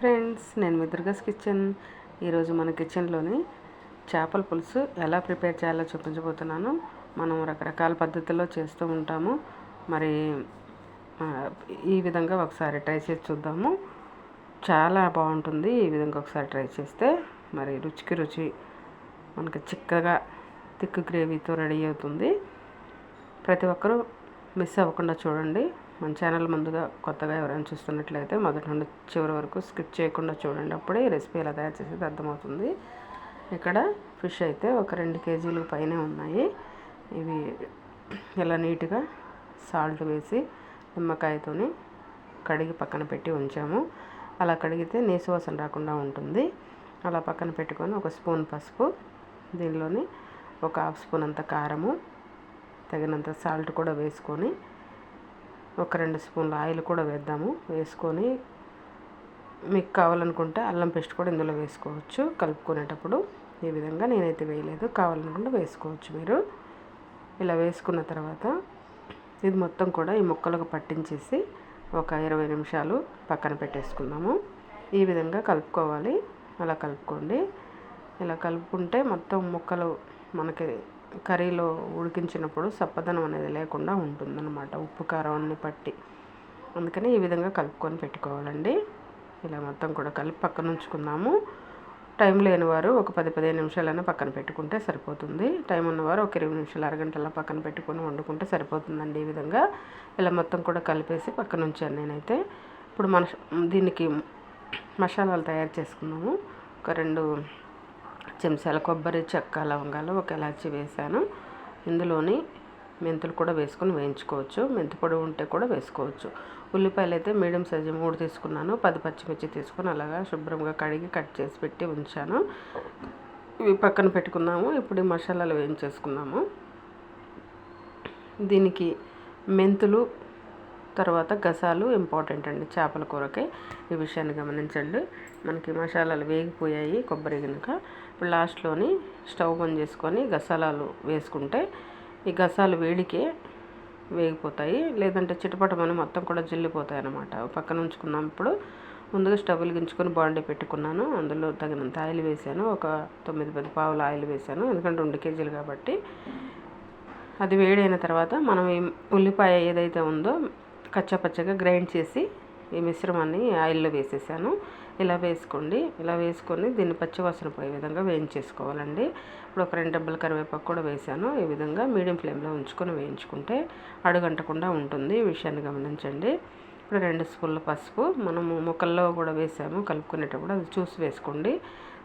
Friends నేను మీ kitchen. ఈరోజు మన కిచెన్లోని చేపల పులుసు ఎలా ప్రిపేర్ చేయాలో చూపించబోతున్నాను. మనం రకరకాల పద్ధతుల్లో చేస్తూ ఉంటాము. మరి ఈ విధంగా ఒకసారి ట్రై చేసి చూద్దాము. చాలా బాగుంటుంది ఈ విధంగా ఒకసారి ట్రై చేస్తే. మరి రుచికి రుచి మనకి చిక్కగా థిక్ గ్రేవీతో రెడీ అవుతుంది. ప్రతి ఒక్కరూ మిస్ అవ్వకుండా చూడండి. మన ఛానల్ ముందుగా కొత్తగా ఎవరైనా చూస్తున్నట్లయితే మొదటి నుండి చివరి వరకు స్కిప్ చేయకుండా చూడండి. అప్పుడే ఈ రెసిపీ ఎలా తయారు చేసేది అర్థమవుతుంది. ఇక్కడ ఫిష్ అయితే ఒక రెండు కేజీలు పైనే ఉన్నాయి. ఇవి ఇలా నీట్గా సాల్ట్ వేసి నిమ్మకాయతోని కడిగి పక్కన పెట్టి ఉంచాము. అలా కడిగితే నీసువాసన రాకుండా ఉంటుంది. అలా పక్కన పెట్టుకొని ఒక స్పూన్ పసుపు దీనిలోని ఒక హాఫ్ స్పూన్ అంత కారము తగినంత సాల్ట్ కూడా వేసుకొని ఒక రెండు స్పూన్ల ఆయిల్ కూడా వేద్దాము. వేసుకొని మీకు కావాలనుకుంటే అల్లం పేస్ట్ కూడా ఇందులో వేసుకోవచ్చు. కలుపుకునేటప్పుడు ఈ విధంగా నేనైతే వేయలేదు. కావాలనుకుంటే వేసుకోవచ్చు మీరు. ఇలా వేసుకున్న తర్వాత ఇది మొత్తం కూడా ఈ ముక్కలకు పట్టించేసి ఒక ఇరవై నిమిషాలు పక్కన పెట్టేసుకుందాము. ఈ విధంగా కలుపుకోవాలి. అలా కలుపుకోండి. ఇలా కలుపుకుంటే మొత్తం ముక్కలు మనకి కర్రీలో ఉడికించినప్పుడు సప్పదనం అనేది లేకుండా ఉంటుందన్నమాట ఉప్పు కారం అన్ని పట్టి. అందుకని ఈ విధంగా కలుపుకొని పెట్టుకోవాలండి. ఇలా మొత్తం కూడా కలిపి పక్కన ఉంచుకుందాము. టైం లేని వారు ఒక పది పదిహేను నిమిషాలైనా పక్కన పెట్టుకుంటే సరిపోతుంది. టైం ఉన్నవారు ఒక ఇరవై నిమిషాలు అరగంటలా పక్కన పెట్టుకొని వండుకుంటే సరిపోతుందండి ఈ విధంగా. ఇలా మొత్తం కూడా కలిపేసి పక్కన ఉంచాను నేనైతే. ఇప్పుడు మన దీనికి మసాలాలు తయారు చేసుకున్నాము. ఒక రెండు చెంచాల కొబ్బరి చెక్క లవంగాలు ఒక ఇలాచి వేసాను ఇందులోని మెంతులు కూడా వేసుకొని వేయించుకోవచ్చు. మెంతి పొడి ఉంటే కూడా వేసుకోవచ్చు. ఉల్లిపాయలు అయితే మీడియం సైజు మూడు తీసుకున్నాను. పది పచ్చిమిర్చి తీసుకొని అలాగా శుభ్రంగా కడిగి కట్ చేసి పెట్టి ఉంచాను. ఇవి పక్కన పెట్టుకున్నాము. ఇప్పుడు ఈ మసాలాలు వేయించేసుకున్నాము. దీనికి మెంతులు తర్వాత గసాలు ఇంపార్టెంట్ అండి చేపల కూరకి. ఈ విషయాన్ని గమనించండి. మనకి మసాలాలు వేగిపోయాయి కొబ్బరి కనుక ఇప్పుడు లాస్ట్లోని స్టవ్ బంద్ చేసుకొని గసాలాలు వేసుకుంటే ఈ గసాలు వేడికే వేగిపోతాయి. లేదంటే చిటపటమని మొత్తం కూడా జిల్లిపోతాయి అన్నమాట. పక్కన ఉంచుకున్నాం ఇప్పుడు. ముందుగా స్టవ్ వెలిగించుకొని బాండీ పెట్టుకున్నాను. అందులో తగినంత ఆయిల్ వేసాను ఒక తొమ్మిది పది పావుల ఆయిల్ వేసాను ఎందుకంటే రెండు కేజీలు కాబట్టి. అది వేడైన తర్వాత మనం ఉల్లిపాయ ఏదైతే ఉందో కచ్చపచ్చగా గ్రైండ్ చేసి ఈ మిశ్రమాన్ని ఆయిల్లో వేసేసాను. ఇలా వేసుకోండి. ఇలా వేసుకొని దీన్ని పచ్చివాసన పోయే విధంగా వేయించేసుకోవాలండి. ఇప్పుడు ఒక రెండు డబ్బుల కరివేపాకు కూడా వేసాను. ఈ విధంగా మీడియం ఫ్లేమ్లో ఉంచుకొని వేయించుకుంటే అడుగంటకుండా ఉంటుంది. ఈ విషయాన్ని గమనించండి. ఇప్పుడు రెండు స్పూన్ల పసుపు. మనము ముక్కల్లో కూడా వేసాము. కలుపుకునేటప్పుడు అది చూసి వేసుకోండి.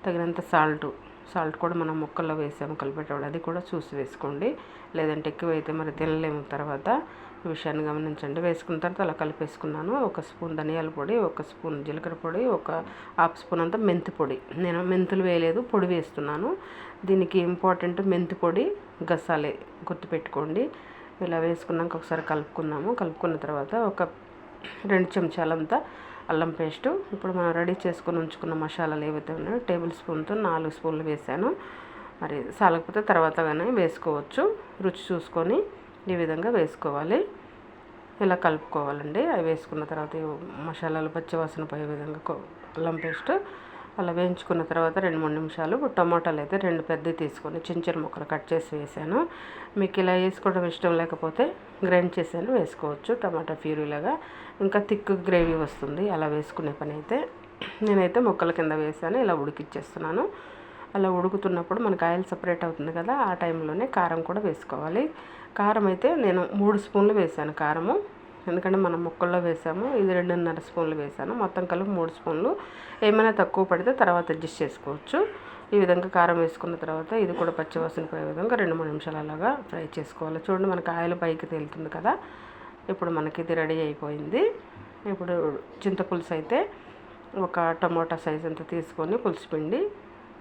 తగినంత సాల్ట్ సాల్ట్ కూడా మనం ముక్కల్లో వేసాము కలిపేటప్పుడు అది కూడా చూసి వేసుకోండి. లేదంటే ఎక్కువైతే మరి తినలేము. తర్వాత విషయాన్ని గమనించండి. వేసుకున్న తర్వాత అలా కలిపేసుకున్నాను. ఒక స్పూన్ ధనియాల పొడి ఒక స్పూన్ జీలకర్ర పొడి ఒక హాఫ్ స్పూన్ అంతా మెంతి పొడి. నేను మెంతులు వేయలేదు పొడి వేస్తున్నాను. దీనికి ఇంపార్టెంట్ మెంతి పొడి గసాలే గుర్తుపెట్టుకోండి. ఇలా వేసుకున్నాక ఒకసారి కలుపుకున్నాము కలుపుకున్న తర్వాత ఒక రెండు చెంచాలంతా అల్లం పేస్టు. ఇప్పుడు మనం రెడీ చేసుకొని ఉంచుకున్న మసాలాలు ఏవైతే ఉన్నాయో టేబుల్ స్పూన్తో నాలుగు స్పూన్లు వేసాను. మరి సాలకపోతే తర్వాత కానీ వేసుకోవచ్చు. రుచి చూసుకొని ఈ విధంగా వేసుకోవాలి. ఇలా కలుపుకోవాలండి. అవి వేసుకున్న తర్వాత మసాలాలు పచ్చివాసన పోయే విధంగా అల్లం పేస్ట్ అలా వేయించుకున్న తర్వాత రెండు మూడు నిమిషాలు టమాటాలు అయితే రెండు పెద్దవి తీసుకొని చిన్న చిన్న ముక్కలు కట్ చేసి వేసాను. మీకు ఇలా వేసుకోవడం ఇష్టం లేకపోతే గ్రైండ్ చేసాను వేసుకోవచ్చు. టమాటా ప్యూరీలాగా ఇంకా థిక్ గ్రేవీ వస్తుంది. అలా వేసుకునే పని అయితే నేనైతే ముక్కల కింద వేసాను ఇలా ఉడికిచ్చేస్తున్నాను. అలా ఉడుకుతున్నప్పుడు మనకు ఆయిల్ సపరేట్ అవుతుంది కదా ఆ టైంలోనే కారం కూడా వేసుకోవాలి. కారం అయితే నేను మూడు స్పూన్లు వేసాను కారము. ఎందుకంటే మనం ముక్కల్లో వేసాము ఇది రెండున్నర స్పూన్లు వేసాను. మొత్తం కలిపి మూడు స్పూన్లు. ఏమైనా తక్కువ పడితే తర్వాత అడ్జస్ట్ చేసుకోవచ్చు. ఈ విధంగా కారం వేసుకున్న తర్వాత ఇది కూడా పచ్చివాసన పోయే విధంగా రెండు మూడు నిమిషాలు అలాగా ఫ్రై చేసుకోవాలి. చూడండి మనకి ఆయిల్ పైకి తేలుతుంది కదా. ఇప్పుడు మనకి ఇది రెడీ అయిపోయింది. ఇప్పుడు చింతపులుసు అయితే ఒక టమోటా సైజ్ అంతా తీసుకొని పులుసు పిండి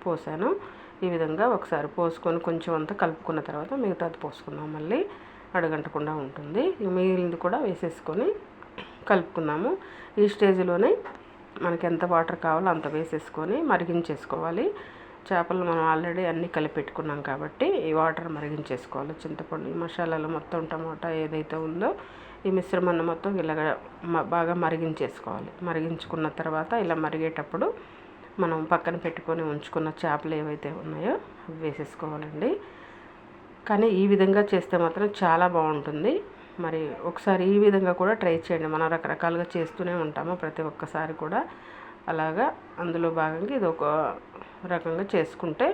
పోసాను. ఈ విధంగా ఒకసారి పోసుకొని కొంచెం అంతా కలుపుకున్న తర్వాత మిగతాది పోసుకుందాం మళ్ళీ. అడగంటకుండా ఉంటుంది. మిగిలింది కూడా వేసేసుకొని కలుపుకుందాము. ఈ స్టేజ్లోనే మనకి ఎంత వాటర్ కావాలో అంత వేసేసుకొని మరిగించేసుకోవాలి. చేపలు మనం ఆల్రెడీ అన్నీ కలిపి పెట్టుకున్నాం కాబట్టి ఈ వాటర్ మరిగించేసుకోవాలి. చింతపండు ఈ మసాలాలు మొత్తం టమాటా ఏదైతే ఉందో ఈ మిశ్రమాన్ని మొత్తం ఇలాగ బాగా మరిగించేసుకోవాలి. మరిగించుకున్న తర్వాత ఇలా మరిగేటప్పుడు మనం పక్కన పెట్టుకొని ఉంచుకున్న చేపలు ఏవైతే ఉన్నాయో అవి వేసేసుకోవాలండి. కానీ ఈ విధంగా చేస్తే మాత్రం చాలా బాగుంటుంది. మరి ఒకసారి ఈ విధంగా కూడా ట్రై చేయండి. మనం రకరకాలుగా చేస్తూనే ఉంటాము ప్రతి ఒక్కసారి కూడా. అలాగా అందులో భాగంగా ఇది ఒక రకంగా చేసుకుంటే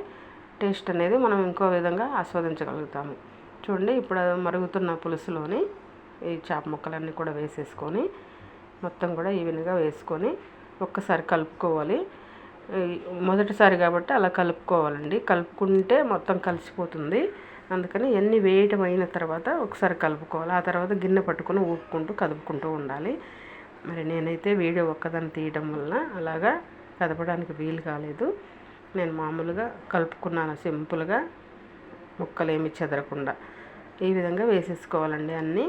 టేస్ట్ అనేది మనం ఇంకో విధంగా ఆస్వాదించగలుగుతాము. చూడండి ఇప్పుడు మరుగుతున్న పులుసులోని ఈ చేప ముక్కలన్నీ కూడా వేసేసుకొని మొత్తం కూడా ఈవెన్గా వేసుకొని ఒక్కసారి కలుపుకోవాలి. మొదటిసారి కాబట్టి అలా కలుపుకోవాలండి. కలుపుకుంటే మొత్తం కలిసిపోతుంది. అందుకని ఎన్ని వేయటం అయిన తర్వాత ఒకసారి కలుపుకోవాలి. ఆ తర్వాత గిన్నె పట్టుకొని ఊపుకుంటూ కదుపుకుంటూ ఉండాలి. మరి నేనైతే వీడియో ఒక్కదాన్ని తీయడం వలన అలాగా కదపడానికి వీలు కాలేదు. నేను మామూలుగా కలుపుకున్నాను సింపుల్గా. ముక్కలు ఏమి చెదరకుండా. ఈ విధంగా వేసేసుకోవాలండి అన్నీ.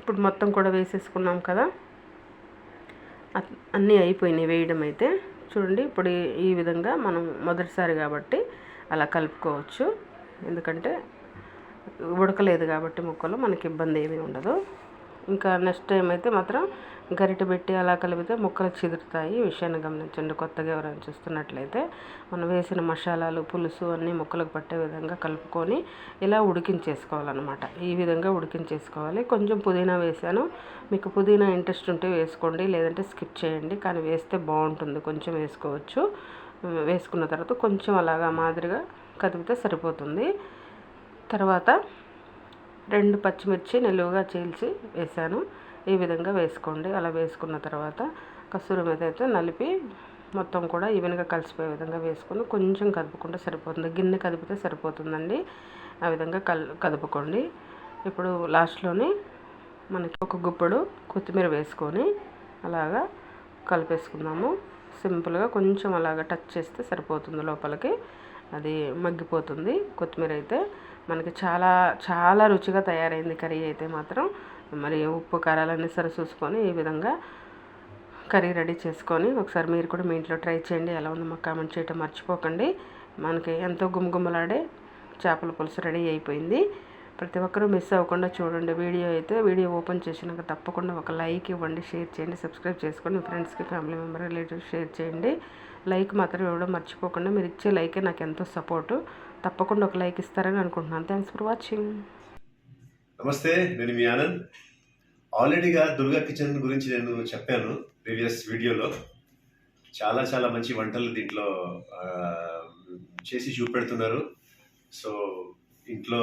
ఇప్పుడు మొత్తం కూడా వేసేసుకున్నాం కదా. అన్నీ అయిపోయినాయి వేయడం అయితే చూడండి ఇప్పుడు ఈ విధంగా మనం మొదటిసారి కాబట్టి అలా కలుపుకోవచ్చు. ఎందుకంటే ఉడకలేదు కాబట్టి ముక్కలు మనకి ఇబ్బంది ఏమీ ఉండదు. ఇంకా నెక్స్ట్ టైం అయితే మాత్రం గరిటె పెట్టి అలా కలిపితే ముక్కలు చిదురుతాయి. విషయాన్ని గమనించండి. కొత్తగా ఎవరైనా చూస్తున్నట్లయితే మనం వేసిన మసాలాలు పులుసు అన్నీ ముక్కలకు పట్టే విధంగా కలుపుకొని ఇలా ఉడికించేసుకోవాలన్నమాట. ఈ విధంగా ఉడికించేసుకోవాలి. కొంచెం పుదీనా వేసాను. మీకు పుదీనా ఇంట్రెస్ట్ ఉంటే వేసుకోండి లేదంటే స్కిప్ చేయండి. కానీ వేస్తే బాగుంటుంది. కొంచెం వేసుకోవచ్చు. వేసుకున్న తర్వాత కొంచెం అలాగా మాదిరిగా కదిపితే సరిపోతుంది. తర్వాత రెండు పచ్చిమిర్చి నిలువుగా చీల్చి వేసాను. ఈ విధంగా వేసుకోండి. అలా వేసుకున్న తర్వాత కస్తూరి మీద అయితే నలిపి మొత్తం కూడా ఈవెన్గా కలిసిపోయే విధంగా వేసుకొని కొంచెం కదుపుకుంటే సరిపోతుంది. గిన్నె కదిపితే సరిపోతుందండి. ఆ విధంగా కల్ కదుపుకోండి. ఇప్పుడు లాస్ట్లోని మనకి ఒక గుప్పడు కొత్తిమీర వేసుకొని అలాగా కలిపేసుకుందాము. సింపుల్గా కొంచెం అలాగా టచ్ చేస్తే సరిపోతుంది లోపలికి. అది మగ్గిపోతుంది. కొత్తిమీర అయితే మనకి చాలా చాలా రుచిగా తయారైంది. కర్రీ అయితే మాత్రం మరి ఉప్పు కారాలన్నీ సరి చూసుకొని ఈ విధంగా కర్రీ రెడీ చేసుకొని ఒకసారి మీరు కూడా మీ ఇంట్లో ట్రై చేయండి. ఎలా ఉందో మాకు కామెంట్ చేయటం మర్చిపోకండి. మనకి ఎంతో గుమగుమలాడే చేపల పులుసు రెడీ అయిపోయింది. ప్రతి ఒక్కరూ మిస్ అవ్వకుండా చూడండి. వీడియో అయితే వీడియో ఓపెన్ చేసినాక తప్పకుండా ఒక లైక్ ఇవ్వండి షేర్ చేయండి సబ్స్క్రైబ్ చేసుకోండి మీ ఫ్రెండ్స్కి ఫ్యామిలీ మెంబర్ రిలేటివ్స్ షేర్ చేయండి. లైక్ మాత్రం ఇవ్వడం మర్చిపోకుండా మీరు ఇచ్చే లైకే నాకు ఎంతో సపోర్టు. తప్పకుండా ఒక లైక్ ఇస్తారని అనుకుంటున్నాను. Thanks for watching. నమస్తే నేను మీ ఆనంద్. ఆల్రెడీగా దుర్గా కిచెన్ గురించి నేను చెప్పాను ప్రీవియస్ వీడియోలో. చాలా చాలా మంచి వంటలు దీంట్లో చేసి చూపెడుతున్నారు. సో ఇంట్లో